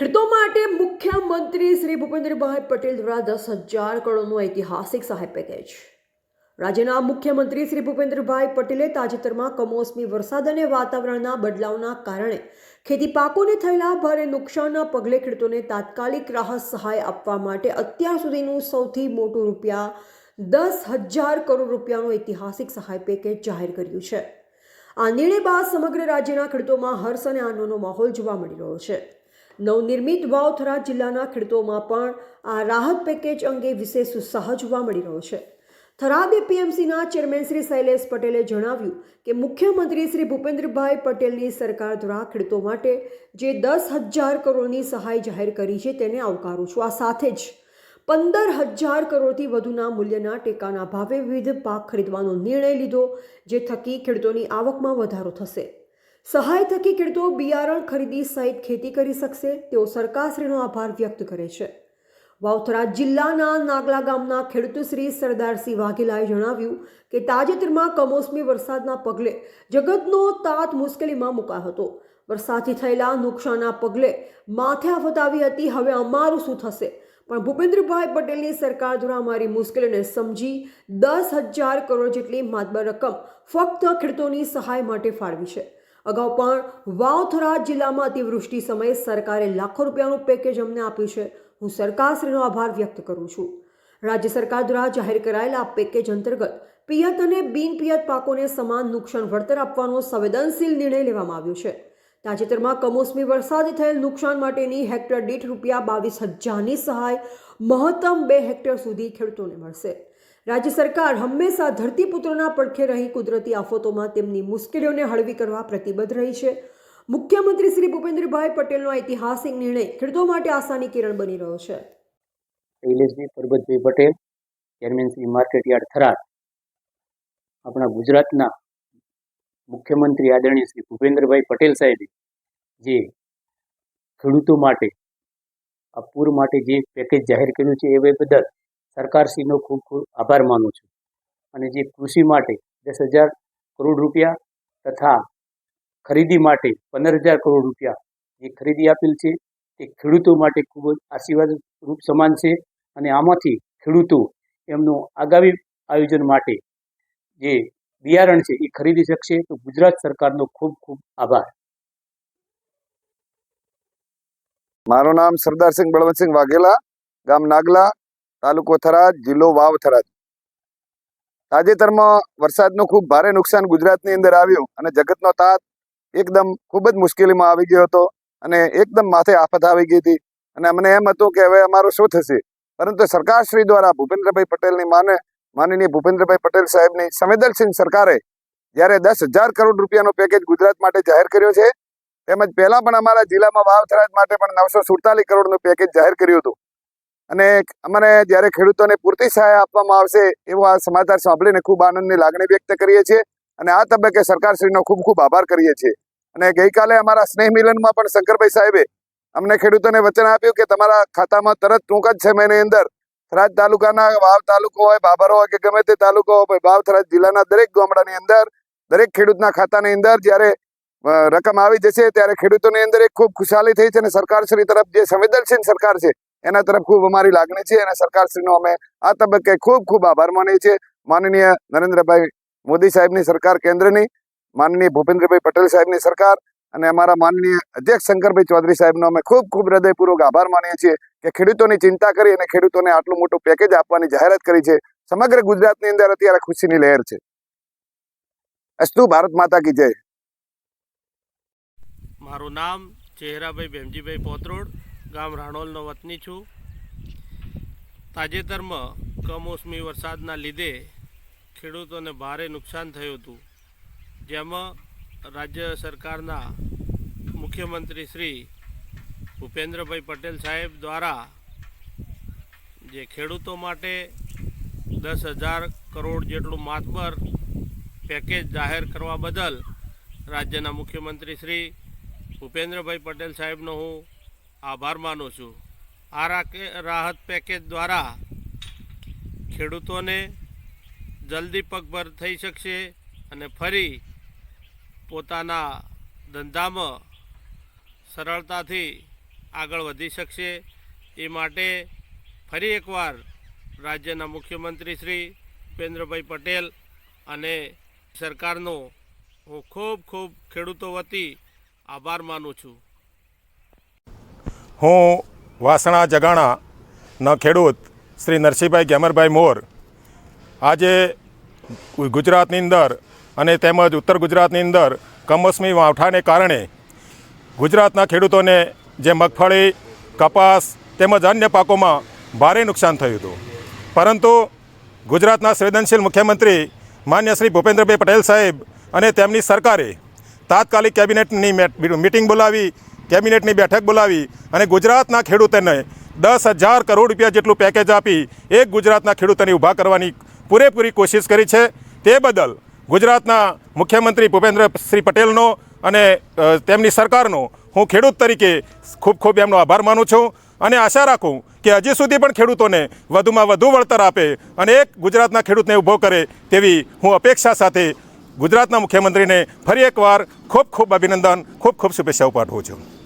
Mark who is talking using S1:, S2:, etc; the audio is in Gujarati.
S1: ખેડૂતો માટે મુખ્યમંત્રી શ્રી ભૂપેન્દ્રભાઈ પટેલ દ્વારા દસ હજાર કરોડનું ઐતિહાસિક સહાય પેકેજ. રાજ્યના મુખ્યમંત્રી શ્રી ભૂપેન્દ્રભાઈ પટેલે તાજેતરમાં કમોસમી વરસાદ અને વાતાવરણના બદલાવના કારણે ખેતી પાકોને થયેલા ભારે નુકસાનના પગલે ખેડૂતોને તાત્કાલિક રાહત સહાય આપવા માટે અત્યાર સુધીનું સૌથી મોટું રૂપિયા દસ હજાર કરોડ રૂપિયાનું ઐતિહાસિક સહાય પેકેજ જાહેર કર્યું છે. આ નિર્ણય બાદ સમગ્ર રાજ્યના ખેડૂતોમાં હર્ષ અને આનંદનો માહોલ જોવા મળી રહ્યો છે. નવનિર્મિત વાવથરા જિલ્લાના ખેડૂતોમાં પણ આ રાહત પેકેજ અંગે વિશેષ ઉત્સાહ જોવા મળી રહ્યો છે. થરાદ એપીએમસીના ચેરમેન શ્રી શૈલેષ પટેલે જણાવ્યું કે મુખ્યમંત્રી શ્રી ભૂપેન્દ્રભાઈ પટેલની સરકાર દ્વારા ખેડૂતો માટે જે દસ હજાર કરોડની સહાય જાહેર કરી છે તેને આવકારું છું. આ સાથે જ પંદર હજાર કરોડથી વધુના મૂલ્યના ટેકાના ભાવે વિવિધ પાક ખરીદવાનો નિર્ણય લીધો, જે થકી ખેડૂતોની આવકમાં વધારો થશે. સહાય થકી ખેડૂતો બિયારણ ખરીદી સહિત ખેતી કરી શકશે તેઓ સરકારશ્રીનો આભાર વ્યક્ત કરે છે. વાવથરા જિલ્લાના નાગલા ગામના ખેડૂત શ્રી સરદારસિંહ વાઘેલાએ જણાવ્યું કે તાજેતરમાં કમોસમી વરસાદના પગલે જગતનો તાત મુશ્કેલીમાં મુકાયો હતો. વરસાદથી થયેલા નુકસાનના પગલે માથે આફત આવી હતી, હવે અમારું શું થશે? પણ ભૂપેન્દ્રભાઈ પટેલની સરકાર દ્વારા અમારી મુશ્કેલીને સમજી દસ હજાર કરોડ જેટલી માતબર રકમ ફક્ત ખેડૂતોની સહાય માટે ફાળવી છે. અગાઉ પણ વાવથરા જિલ્લામાં અતિવૃષ્ટિ સમયે સરકારે લાખો રૂપિયાનું પેકેજ અમને આપ્યું છે. હું સરકારશ્રીનો આભાર વ્યક્ત કરું છું. રાજ્ય સરકાર દ્વારા જાહેર કરાયેલા આ પેકેજ અંતર્ગત પિયત અને બિન પિયત પાકોને સમાન નુકસાન વળતર આપવાનો સંવેદનશીલ નિર્ણય લેવામાં આવ્યો છે. તાજેતરમાં કમોસમી વરસાદે થયેલ નુકસાન માટેની હેક્ટર દીઠ રૂપિયા બાવીસ હજારની સહાય મહત્તમ બે હેક્ટર સુધી ખેડૂતોને મળશે. રાજ્ય સરકાર હંમેશા ધરતીપુત્રોના પડખે રહી કુદરતી આફતોમાં તેમની મુશ્કેલીઓને હળવી કરવા પ્રતિબદ્ધ રહી છે. મુખ્યમંત્રી શ્રી ભૂપેન્દ્રભાઈ પટેલનો ઐતિહાસિક નિર્ણય ખેડૂતો માટે આશાની કિરણ બની રહ્યો છે.
S2: Shaileshbhai Parbatbhai Patel, chairman Shri market yard Tharad, આપણા ગુજરાતના મુખ્યમંત્રી આદરણીય શ્રી ભૂપેન્દ્રભાઈ પટેલ સાહેબે જે ખેડૂતો માટે, આ પૂર માટે જે પેકેજ જાહેર કર્યું છે એ બદલ સરકારશ્રીનો ખૂબ ખૂબ આભાર માનું છું. અને જે કૃષિ માટે દસ હજાર કરોડ રૂપિયા તથા ખરીદી માટે પંદર હજાર કરોડ રૂપિયા જે ખરીદી આપેલ છે, તે ખેડૂતો માટે ખૂબ જ આશીર્વાદ રૂપ સમાન છે. અને આમાંથી ખેડૂતો એમનું આગામી આયોજન માટે જે બિયારણ છે, એ ખરીદી શકશે. તો ગુજરાત સરકારનો ખૂબ ખૂબ આભાર.
S3: મારું નામ સરદારસિંહ બળવંતસિંહ વાઘેલા, ગામ નાગલા. તાલુકો થરાદ, જિલ્લો વાવ થરાદ. તાજેતરમાં વરસાદનું ખૂબ ભારે નુકસાન ગુજરાતની અંદર આવ્યું અને જગતનો તાત એકદમ ખૂબ જ મુશ્કેલીમાં આવી ગયો હતો અને એકદમ માથે આફત આવી ગઈ હતી. અને અમને એમ હતું કે હવે અમારું શું થશે? પરંતુ સરકારશ્રી દ્વારા ભૂપેન્દ્રભાઈ પટેલની માને, માનનીય ભૂપેન્દ્રભાઈ પટેલ સાહેબની સંવેદનશીલ સરકારે જ્યારે દસ હજાર કરોડ રૂપિયાનો પેકેજ ગુજરાત માટે જાહેર કર્યો છે, તેમજ પહેલા પણ અમારા જિલ્લામાં વાવ થરાદ માટે પણ નવસો સુડતાલીસ કરોડનું પેકેજ જાહેર કર્યું હતું. અને અમને જ્યારે ખેડૂતોને પૂરતી સહાય આપવામાં આવશે એવો આ સમાચાર સાંભળીને ખૂબ આનંદની લાગણી વ્યક્ત કરીએ છીએ. અને આ તબક્કે સરકારશ્રીનો ખૂબ ખૂબ આભાર કરીએ છીએ. અને ગઈકાલે અમારા સ્નેહ મિલનમાં પણ શંકરભાઈ સાહેબે અમને ખેડૂતોને વચન આપ્યું કે તમારા ખાતામાં તરત ટૂંક જ સમયની અંદર થરાદ તાલુકાના વાવ તાલુકો હોય, બાબર હોય કે ગમે તે તાલુકો હોય વાવ થરાદ જિલ્લાના દરેક ગામડાની અંદર, દરેક ખેડૂતના ખાતાની અંદર જ્યારે રકમ આવી જશે ત્યારે ખેડૂતોની અંદર એક ખૂબ ખુશાલી થઈ છે અને સરકારશ્રી તરફ જે સંવેદનશીલ સરકાર છે એના તરફ ખૂબ અમારી લાગણી છે અને સરકારશ્રીનો અમે આ તબક્કે ખૂબ ખૂબ આભાર માનીએ છીએ. માનનીય નરેન્દ્રભાઈ મોદી સાહેબની સરકાર કેન્દ્રની, માનનીય ભૂપેન્દ્રભાઈ પટેલ સાહેબની સરકાર અને અમારા માનનીય અધ્યક્ષ શંકરભાઈ ચૌધરી સાહેબનો અમે ખૂબ ખૂબ હૃદયપૂર્વક આભાર માનીએ છીએ કે ખેડૂતોની ચિંતા કરી અને ખેડૂતોને આટલું મોટું પેકેજ આપવાની જાહેરાત કરી છે. સમગ્ર ગુજરાતની અંદર અત્યારે ખુશીની લહેર છે. અસ્તુ ભારત માતા કી જય.
S4: મારું નામ ચેહરાભાઈ ભેમજીભાઈ પોત્રોડ. ગામ રાણોલનો વતની છું. તાજેતરમાં કમોસમી વરસાદના લીધે ખેડૂતોને ભારે નુકસાન થયું હતું. જેમાં રાજ્ય સરકારના મુખ્યમંત્રી શ્રી ભૂપેન્દ્રભાઈ પટેલ સાહેબ દ્વારા જે ખેડૂતો માટે દસ હજાર કરોડ જેટલું માતબર પેકેજ જાહેર કરવા બદલ રાજ્યના મુખ્યમંત્રી શ્રી ભૂપેન્દ્રભાઈ પટેલ સાહેબનો હું આભાર માનું છું. આ રાહત પેકેજ દ્વારા ખેડૂતોને જલ્દી પગભર થઈ શકશે અને ફરી પોતાના ધંધામાં સરળતાથી આગળ વધી શકશે. એ માટે ફરી એકવાર રાજ્યના મુખ્યમંત્રી શ્રી ભૂપેન્દ્રભાઈ પટેલ અને સરકારનો હું ખૂબ ખૂબ ખેડૂતો વતી આભાર માનું છું.
S5: હું વાસણા જગાણાના ખેડૂત શ્રી નરસિંહભાઈ ગેમરભાઈ મોર આજે ગુજરાતની અંદર અને તેમજ ઉત્તર ગુજરાતની અંદર કમોસમી માવઠાને કારણે ગુજરાતના ખેડૂતોને જે મગફળી, કપાસ તેમજ અન્ય પાકોમાં ભારે નુકસાન થયું હતું. પરંતુ ગુજરાતના સંવેદનશીલ મુખ્યમંત્રી માન્ય શ્રી ભૂપેન્દ્રભાઈ પટેલ સાહેબ અને તેમની સરકારે તાત્કાલિક કેબિનેટની મિટિંગ બોલાવી કેબિનેટની બેઠક બોલાવી અને ગુજરાતના ખેડૂતોને દસ હજાર કરોડ રૂપિયા જેટલું પેકેજ આપી એક ગુજરાતના ખેડૂતોને ઊભા કરવાની પૂરેપૂરી કોશિશ કરી છે. તે બદલ ગુજરાતના મુખ્યમંત્રી ભૂપેન્દ્રશ્રી પટેલનો અને તેમની સરકારનો હું ખેડૂત તરીકે ખૂબ ખૂબ એમનો આભાર માનું છું અને આશા રાખું કે હજી સુધી પણ ખેડૂતોને વધુમાં વધુ વળતર આપે અને એક ગુજરાતના ખેડૂતને ઊભો કરે તેવી હું અપેક્ષા સાથે ગુજરાતના મુખ્યમંત્રીને ફરી એકવાર ખૂબ ખૂબ અભિનંદન, ખૂબ ખૂબ શુભેચ્છાઓ પાઠવું છું.